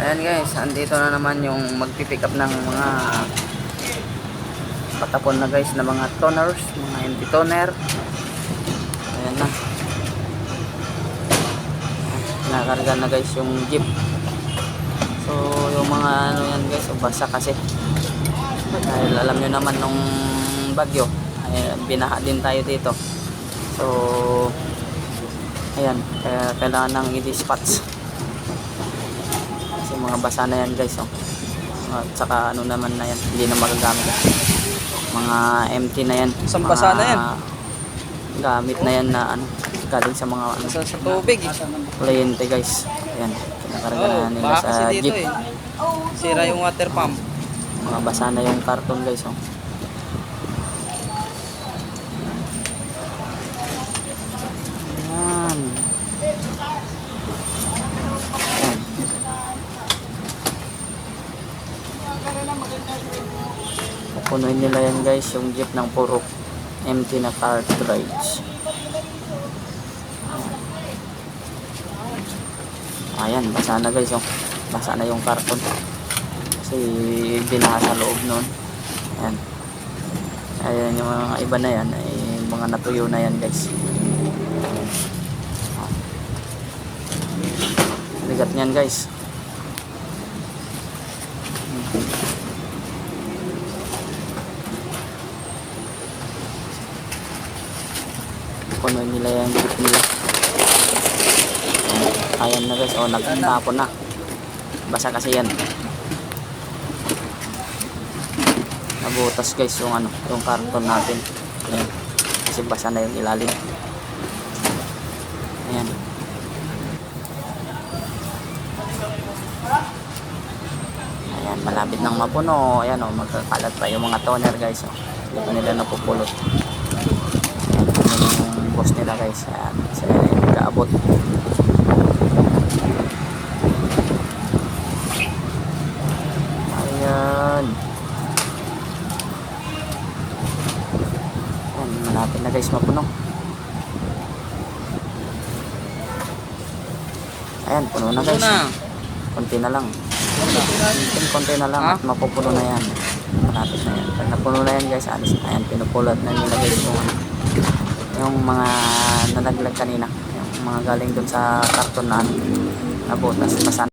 Ayan guys, andito na naman yung magpipick up ng mga patapon na guys na mga toners, mga empty toner. Ayan na. Nakarga na guys yung jeep. So yung mga ano yan guys, basa kasi. Dahil alam nyo naman nung bagyo, ay, binaha din tayo dito. So ayan, kaya kailangan nang i-dispatch kasi mga basa na yan guys oh. at saka ano naman na yan hindi na magagamit mga empty na yan Isang Mga basa na yan. gamit na yan na ano galing sa mga ano Sa, sa tubig eh. kliyente guys ayan kinakarga Oo, na nila sa jeep eh. Sira yung water pump. mga basa na yung karton guys oh. Pupunuin nila yan guys yung jeep ng puro empty na cartridge. Ayan, basa na guys oh. Basa na yung karton. Kasi binaha sa loob noon. Ayan. Ayan yung mga iba na yan ay mga natuyo na yan guys. Bigat niyan guys. Puno nila yung jeep nila. Ayan na guys. O, nagtapon na. Basa kasi yan. Nabutas guys yung ano, yung karton natin. Ayan. Kasi basa na yung ilalim. Ayan. Ayan, malapit nang mapuno. Ayan o, magkakalat pa yung mga toner guys. O. Hindi pa nila napupulot. Boss nila guys. Ayan, sila yung kaabot. Ayan. Ayan, malapit na guys mapuno. Ayan, puno na guys. Konti na lang. Konti, konti na lang at mapupuno na yan. Malapit na yan. Pag napuno na yan guys, alis na yan. Pinupulot na nila guys yung, ano, yung mga nalaglag kanina. Yung mga galing dun sa karton na ano, nabutas. Basa